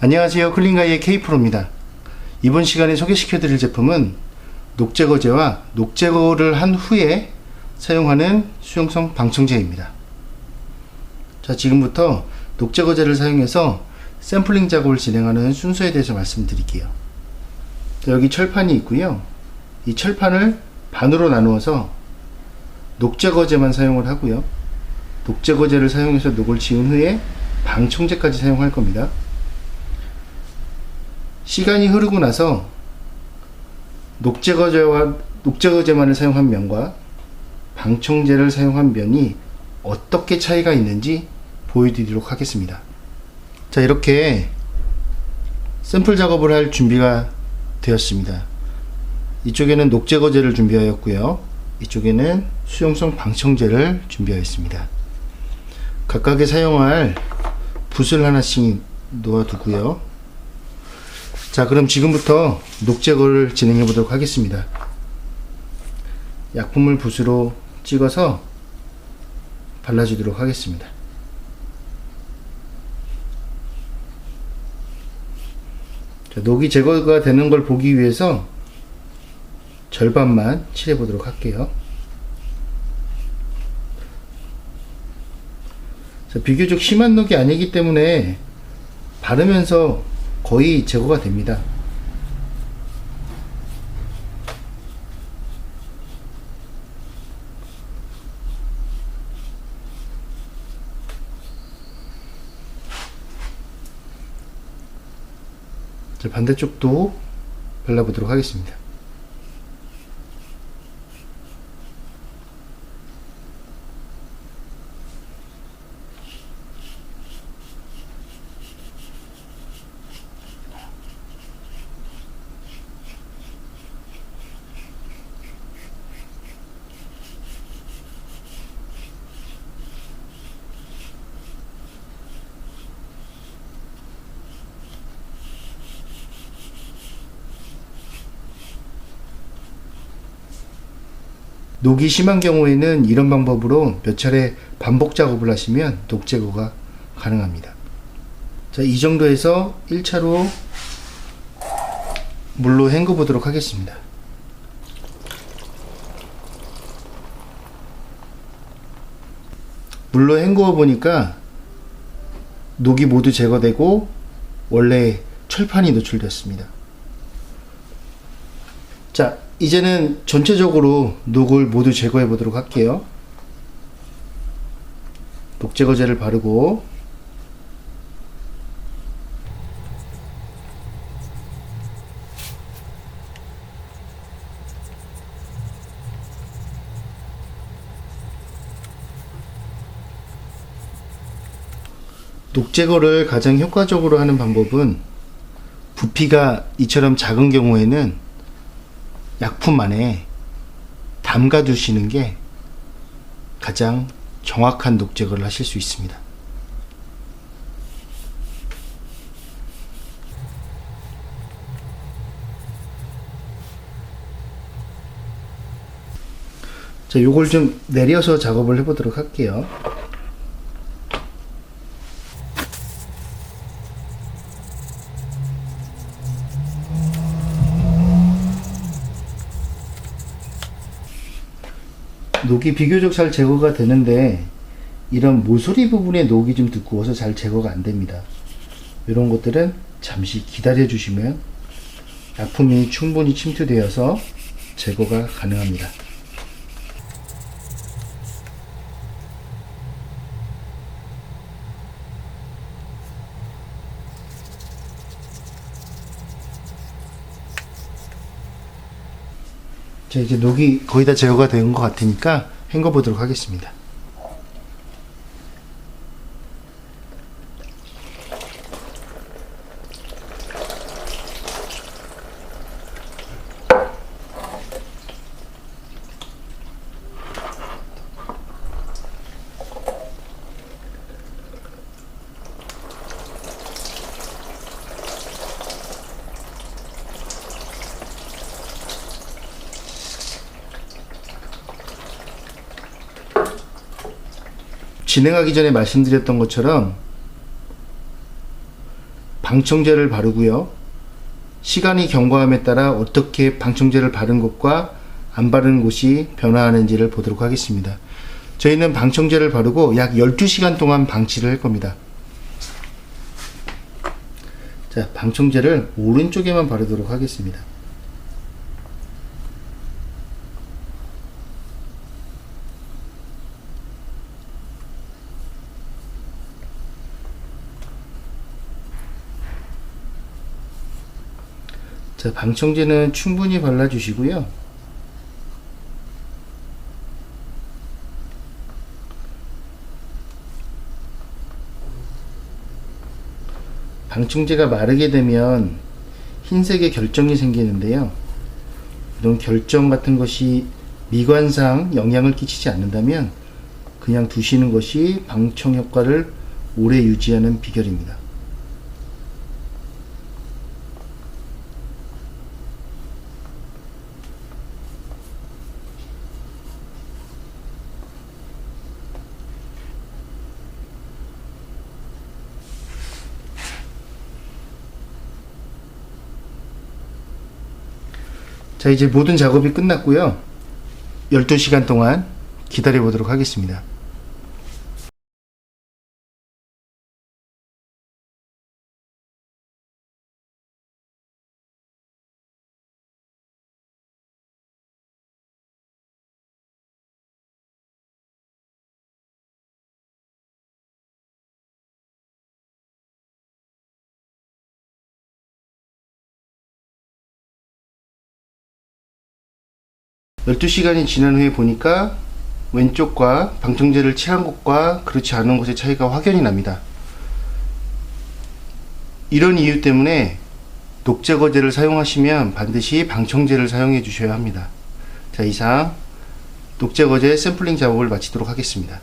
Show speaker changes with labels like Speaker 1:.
Speaker 1: 안녕하세요. 클린가이의 K프로입니다. 이번 시간에 소개시켜 드릴 제품은 녹제거제와 녹제거를 한 후에 사용하는 수용성 방청제입니다. 자, 지금부터 녹제거제를 사용해서 샘플링 작업을 진행하는 순서에 대해서 말씀드릴게요. 자, 여기 철판이 있고요. 이 철판을 반으로 나누어서 녹제거제만 사용을 하고요. 녹제거제를 사용해서 녹을 지운 후에 방청제까지 사용할 겁니다. 시간이 흐르고 나서 녹제거제와 녹제거제만을 사용한 면과 방청제를 사용한 면이 어떻게 차이가 있는지 보여드리도록 하겠습니다. 자, 이렇게 샘플 작업을 할 준비가 되었습니다. 이쪽에는 녹제거제를 준비하였고요. 이쪽에는 수용성 방청제를 준비하였습니다. 각각에 사용할 붓을 하나씩 놓아두고요. 자, 그럼 지금부터 녹제거를 진행해 보도록 하겠습니다. 약품을 붓으로 찍어서 발라주도록 하겠습니다. 자, 녹이 제거가 되는 걸 보기 위해서 절반만 칠해 보도록 할게요. 자, 비교적 심한 녹이 아니기 때문에 바르면서 거의 제거가 됩니다. 자, 반대쪽도 발라보도록 하겠습니다. 녹이 심한 경우에는 이런 방법으로 몇 차례 반복 작업을 하시면 녹 제거가 가능합니다. 자, 이 정도에서 1차로 물로 헹궈 보도록 하겠습니다. 물로 헹구어 보니까 녹이 모두 제거되고 원래 철판이 노출되었습니다. 자, 이제는 전체적으로 녹을 모두 제거해 보도록 할게요. 녹 제거제를 바르고 녹 제거를 가장 효과적으로 하는 방법은 부피가 이처럼 작은 경우에는 약품 안에 담가 두시는 게 가장 정확한 녹 제거를 하실 수 있습니다. 자, 요걸 좀 내려서 작업을 해보도록 할게요. 녹이 비교적 잘 제거가 되는데 이런 모서리 부분에 녹이 좀 두꺼워서 잘 제거가 안 됩니다. 이런 것들은 잠시 기다려 주시면 약품이 충분히 침투되어서 제거가 가능합니다. 이제 녹이 거의 다 제거가 된 것 같으니까 헹궈 보도록 하겠습니다. 진행하기 전에 말씀드렸던 것처럼 방청제를 바르고요. 시간이 경과함에 따라 어떻게 방청제를 바른 곳과 안 바른 곳이 변화하는지를 보도록 하겠습니다. 저희는 방청제를 바르고 약 12시간 동안 방치를 할 겁니다. 자, 방청제를 오른쪽에만 바르도록 하겠습니다. 자, 방청제는 충분히 발라주시고요. 방충제가 마르게 되면 흰색의 결정이 생기는데요. 이런 결정 같은 것이 미관상 영향을 끼치지 않는다면 그냥 두시는 것이 방청 효과를 오래 유지하는 비결입니다. 자, 이제 모든 작업이 끝났고요. 12시간 동안 기다려 보도록 하겠습니다. 열두 시간이 지난 후에 보니까 왼쪽과 방청제를 칠한 곳과 그렇지 않은 곳의 차이가 확연히 납니다. 이런 이유 때문에 녹제거제를 사용하시면 반드시 방청제를 사용해 주셔야 합니다. 자, 이상 녹제거제 샘플링 작업을 마치도록 하겠습니다.